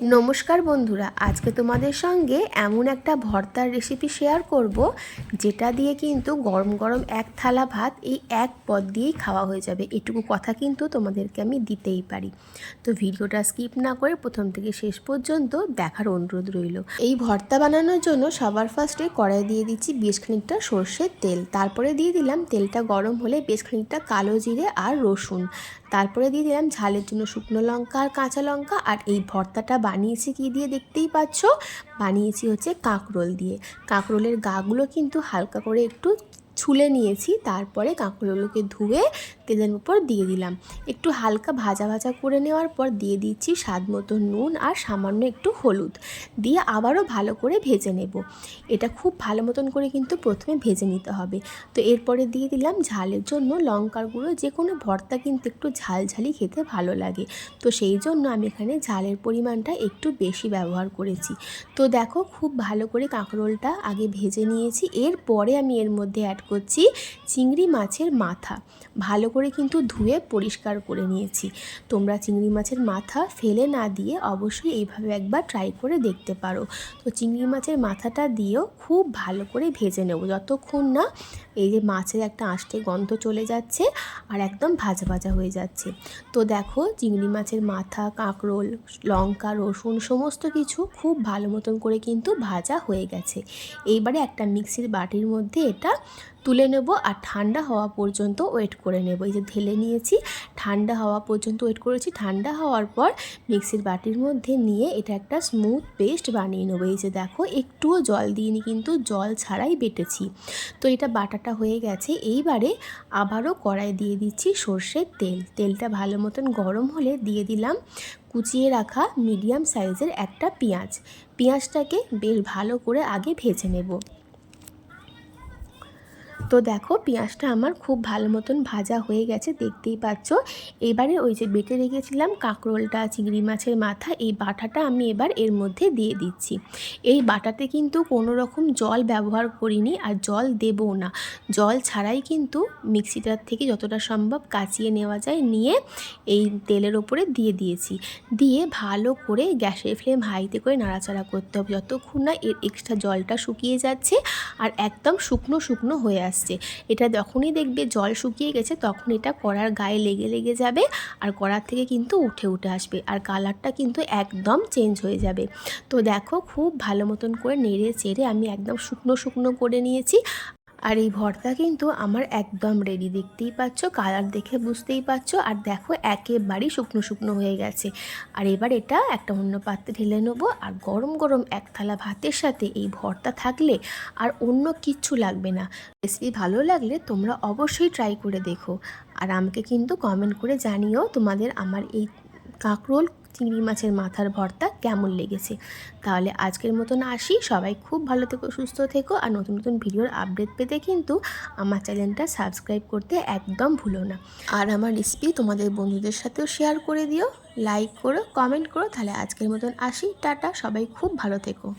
নমস্কার বন্ধুরা, আজকে তোমাদের সঙ্গে এমন একটা ভর্তার রেসিপি শেয়ার করব, যেটা দিয়ে কিন্তু গরম গরম এক থালা ভাত এই এক পদ দিয়েই খাওয়া হয়ে যাবে। এটুকু কথা কিন্তু তোমাদেরকে আমি দিতেই পারি। তো ভিডিওটা স্কিপ না করে প্রথম থেকে শেষ পর্যন্ত দেখার অনুরোধ রইল। এই ভর্তা বানানোর জন্য সবার ফার্স্টে কড়াই দিয়ে দিচ্ছি বেশ খানিকটা সর্ষের তেল। তারপরে দিয়ে দিলাম তেলটা গরম হলে বেশ খানিকটা কালো জিরে আর রসুন। তারপরে দিয়ে দিলাম ঝালের জন্য শুকনো লঙ্কা আর কাঁচা লঙ্কা আর এই ভর্তাটা বানিয়েছি কি দিয়ে দেখতেই পাচ্ছ? বানিয়েছি হচ্ছে কাঁকরোল দিয়ে। কাঁকরোলের গাগুলো কিন্তু হালকা করে একটু ছুলে নিয়েছি, তারপরে কাঁকরোলগুলোকে ধুয়ে তেলের উপর দিয়ে দিলাম। একটু হালকা ভাজা ভাজা করে নেওয়ার পর দিয়ে দিচ্ছি স্বাদ মতো নুন আর সামান্য একটু হলুদ। দিয়ে আবারও ভালো করে ভেজে নেব। এটা খুব ভালো মতন করে কিন্তু প্রথমে ভেজে নিতে হবে। তো এরপরে দিয়ে দিলাম ঝালের জন্য লঙ্কার গুঁড়ো যে কোনো ভর্তা কিন্তু একটু ঝালঝালি খেতে ভালো লাগে। তো সেই জন্য আমি এখানে ঝালের পরিমাণটা একটু বেশি ব্যবহার করেছি। তো দেখো খুব ভালো করে কাঁকরোলটা আগে ভেজে নিয়েছি। এরপরে আমি এর মধ্যে অ্যাড করছি চিংড়ি মাছের মাথা। ভালো করে কিন্তু ধুয়ে পরিষ্কার করে নিয়েছি। তোমরা চিংড়ি মাছের মাথা ফেলে না দিয়ে অবশ্যই এইভাবে একবার ট্রাই করে দেখতে পারো। তো চিংড়ি মাছের মাথাটা দিয়েও খুব ভালো করে ভেজে নেব। যতক্ষণ না এই যে মাছের একটা আঁশটে গন্ধ চলে যাচ্ছে আর একদম ভাজা ভাজা হয়ে যাচ্ছে। তো দেখো চিংড়ি মাছের মাথা, কাঁকরোল, লঙ্কা, রসুন সমস্ত কিছু খুব ভালো মতন করে কিন্তু ভাজা হয়ে গেছে। এইবারে একটা মিক্সির বাটির মধ্যে এটা তুলে নেব আর ঠান্ডা হওয়া পর্যন্ত ওয়েট করে নেব। এই যে ঢেলে নিয়েছি, ঠান্ডা হওয়া পর্যন্ত ওয়েট করেছি। ঠান্ডা হওয়ার পর মিক্সির বাটির মধ্যে নিয়ে এটা একটা স্মুথ পেস্ট বানিয়ে নেব। এই যে দেখো, একটুও জল দিইনি কিন্তু জল ছাড়াই বেটেছি। তো এটা বাটাটা হয়ে গেছে। এইবারে আবারও কড়াই দিয়ে দিচ্ছি সর্ষের তেল। তেলটা ভালো মতন গরম হলে দিয়ে দিলাম কুচিয়ে রাখা মিডিয়াম সাইজের একটা পেঁয়াজ। পেঁয়াজটাকে বেশ ভালো করে আগে ভেজে নেব। তো দেখো পেঁয়াজটা আমার খুব ভালো মতন ভাজা হয়ে গেছে, দেখতেই পাচ্ছ। এবারে ওই যে বেটে রেখেছিলাম কাঁকরোলটা, চিংড়ি মাছের মাথা, এই বাটাটা আমি এবার এর মধ্যে দিয়ে দিচ্ছি। এই বাটাতে কিন্তু কোনো রকম জল ব্যবহার করিনি আর জল দেবও না। জল ছাড়াই কিন্তু মিক্সিটার থেকে যতটা সম্ভব কাচিয়ে নেওয়া যায়, নিয়ে এই তেলের ওপরে দিয়ে দিয়েছি। দিয়ে ভালো করে গ্যাসের ফ্লেম হাইতে করে নাড়াচাড়া করতে হবে। যতক্ষণ না এর এক্সট্রা জলটা শুকিয়ে যাচ্ছে আর একদম শুকনো শুকনো হয়ে আসছে। আসছে। এটা যখনই দেখবে জল শুকিয়ে গেছে, তখন এটা কড়ার গায়ে লেগে লেগে যাবে আর কড়ার থেকে কিন্তু উঠে উঠে আসবে আর কালারটা কিন্তু একদম চেঞ্জ হয়ে যাবে। তো দেখো খুব ভালো মতন করে নেড়ে চেড়ে আমি একদম শুকনো শুকনো করে নিয়েছি। আর এই ভর্তা কিন্তু আমার একদম রেডি দেখতেই পাচ্ছ কালার দেখে বুঝতেই পারছ আর দেখো একেবারেই শুকনো শুকনো হয়ে গেছে। আর এবার এটা একটা অন্য পাত্রে ঢেলে নেব, আর গরম গরম এক থালা ভাতের সাথে এই ভর্তা থাকলে আর অন্য কিচ্ছু লাগবে না। রেসিপি ভালো লাগলে তোমরা অবশ্যই ট্রাই করে দেখো। আর আমাকে কিন্তু কমেন্ট করে জানিও তোমাদের আমার এই কাঁকরোল চিংড়ি মাছের মাথার ভর্তা কেমন লেগেছে? তাহলে আজকের মতন আসি। সবাই খুব ভালো থেকো, সুস্থ থেকো আর নতুন নতুন ভিডিওর আপডেট পেতে কিন্তু আমার চ্যানেলটা সাবস্ক্রাইব করতে একদম ভুলো না। আর আমার রেসিপি তোমাদের বন্ধুদের সাথেও শেয়ার করে দিও। লাইক করো কমেন্ট করো। তাহলে আজকের মতন আসি। টাটা, সবাই খুব ভালো থেকো।